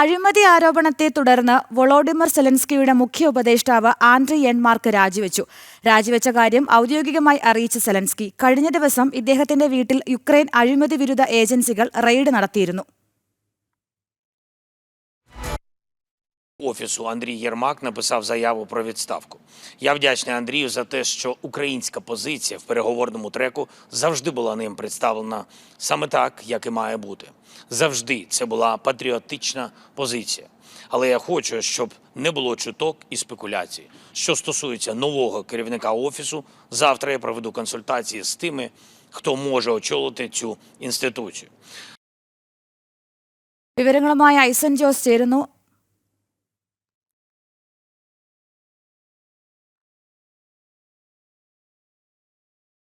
അഴിമതി ആരോപണത്തെ തുടർന്ന് വൊളോഡിമർ സെലൻസ്കിയുടെ മുഖ്യ ഉപദേഷ്ടാവ് ആൻഡ്രി എൻമാർക്ക് രാജിവെച്ചു. രാജിവെച്ച കാര്യം ഔദ്യോഗികമായി അറിയിച്ച സെലൻസ്കി. കഴിഞ്ഞ ദിവസം ഇദ്ദേഹത്തിന്റെ വീട്ടിൽ യുക്രൈൻ അഴിമതി വിരുദ്ധ ഏജൻസികൾ റെയ്ഡ് നടത്തിയിരുന്നു. офісу Андрій Єрмак написав заяву про відставку. Я вдячний Андрію за те, що українська позиція в переговорному треку завжди була ним представлена саме так, як і має бути. Завжди це була патріотична позиція. Але я хочу, щоб не було чуток і спекуляцій. Що стосується нового керівника офісу, завтра я проведу консультації з тими, хто може очолити цю інституцію. വിവരങ്ങളുമായി ഐസൻ ജോസ് ചേരുന്നു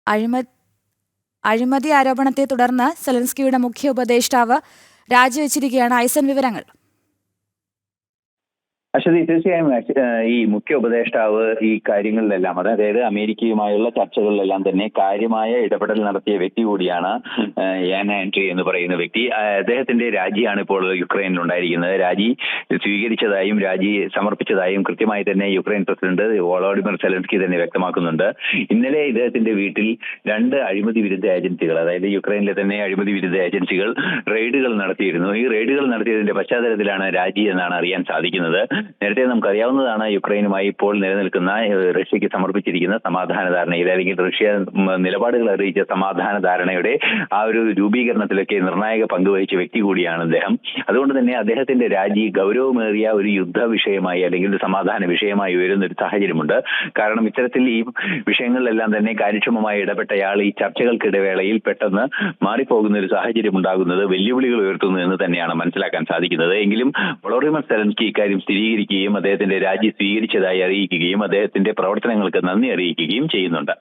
അഴിമ അഴിമതി ആരോപണത്തെ തുടർന്ന് സെലൻസ്കിയുടെ മുഖ്യ ഉപദേഷ്ടാവ് രാജിവെച്ചിരിക്കുകയാണ് ഐസൻ വിവരങ്ങൾ. അശ്വതി തീർച്ചയായും ഈ മുഖ്യ ഉപദേഷ്ടാവ് ഈ കാര്യങ്ങളിലെല്ലാം അതായത് അമേരിക്കയുമായുള്ള ചർച്ചകളിലെല്ലാം തന്നെ കാര്യമായ ഇടപെടൽ നടത്തിയ വ്യക്തി കൂടിയാണ് യാൻ ആൻട്രി എന്ന് പറയുന്ന വ്യക്തി. അദ്ദേഹത്തിന്റെ രാജിയാണ് ഇപ്പോൾ യുക്രൈനിൽ ഉണ്ടായിരിക്കുന്നത് രാജി സ്വീകരിച്ചതായും രാജി സമർപ്പിച്ചതായും കൃത്യമായി തന്നെ യുക്രൈൻ പ്രസിഡന്റ് വോളോഡിമർ സെലൻസ്കി തന്നെ വ്യക്തമാക്കുന്നുണ്ട്. ഇന്നലെ ഇദ്ദേഹത്തിന്റെ വീട്ടിൽ രണ്ട് അഴിമതി വിരുദ്ധ ഏജൻസികൾ അതായത് യുക്രൈനിലെ തന്നെ അഴിമതി വിരുദ്ധ ഏജൻസികൾ റെയ്ഡുകൾ നടത്തിയിരുന്നു. ഈ റെയ്ഡുകൾ നടത്തിയതിന്റെ പശ്ചാത്തലത്തിലാണ് രാജി എന്നാണ് അറിയാൻ സാധിക്കുന്നത്. നേരത്തെ നമുക്കറിയാവുന്നതാണ് യുക്രൈനുമായി ഇപ്പോൾ നിലനിൽക്കുന്ന റഷ്യക്ക് സമർപ്പിച്ചിരിക്കുന്ന സമാധാന ധാരണയിൽ അല്ലെങ്കിൽ റഷ്യ നിലപാടുകൾ അറിയിച്ച സമാധാന ധാരണയുടെ ആ ഒരു രൂപീകരണത്തിലൊക്കെ നിർണായക പങ്കുവഹിച്ച വ്യക്തി കൂടിയാണ് അദ്ദേഹം. അതുകൊണ്ട് തന്നെ അദ്ദേഹത്തിന്റെ രാജി ഗൗരവമേറിയ ഒരു യുദ്ധ വിഷയമായി അല്ലെങ്കിൽ സമാധാന വിഷയമായി ഉയരുന്ന ഒരു സാഹചര്യമുണ്ട്. കാരണം ഇത്തരത്തിൽ ഈ വിഷയങ്ങളിലെല്ലാം തന്നെ കാര്യക്ഷമമായി ഇടപെട്ടയാൾ ഈ ചർച്ചകൾക്കിടവേളയിൽ പെട്ടെന്ന് മാറിപ്പോകുന്ന ഒരു സാഹചര്യം ഉണ്ടാകുന്നത് വെല്ലുവിളികൾ ഉയർത്തുന്നു എന്ന് തന്നെയാണ് മനസ്സിലാക്കാൻ സാധിക്കുന്നത്. എങ്കിലും വളോറിമർ സെലൻസ്കി ഇക്കാര്യം സ്ഥിരീകരിക്കുകയും അദ്ദേഹത്തിന്റെ രാജി സ്വീകരിച്ചതായി അറിയിക്കുകയും അദ്ദേഹത്തിന്റെ പ്രവർത്തനങ്ങൾക്ക് നന്ദി അറിയിക്കുകയും ചെയ്യുന്നുണ്ട്.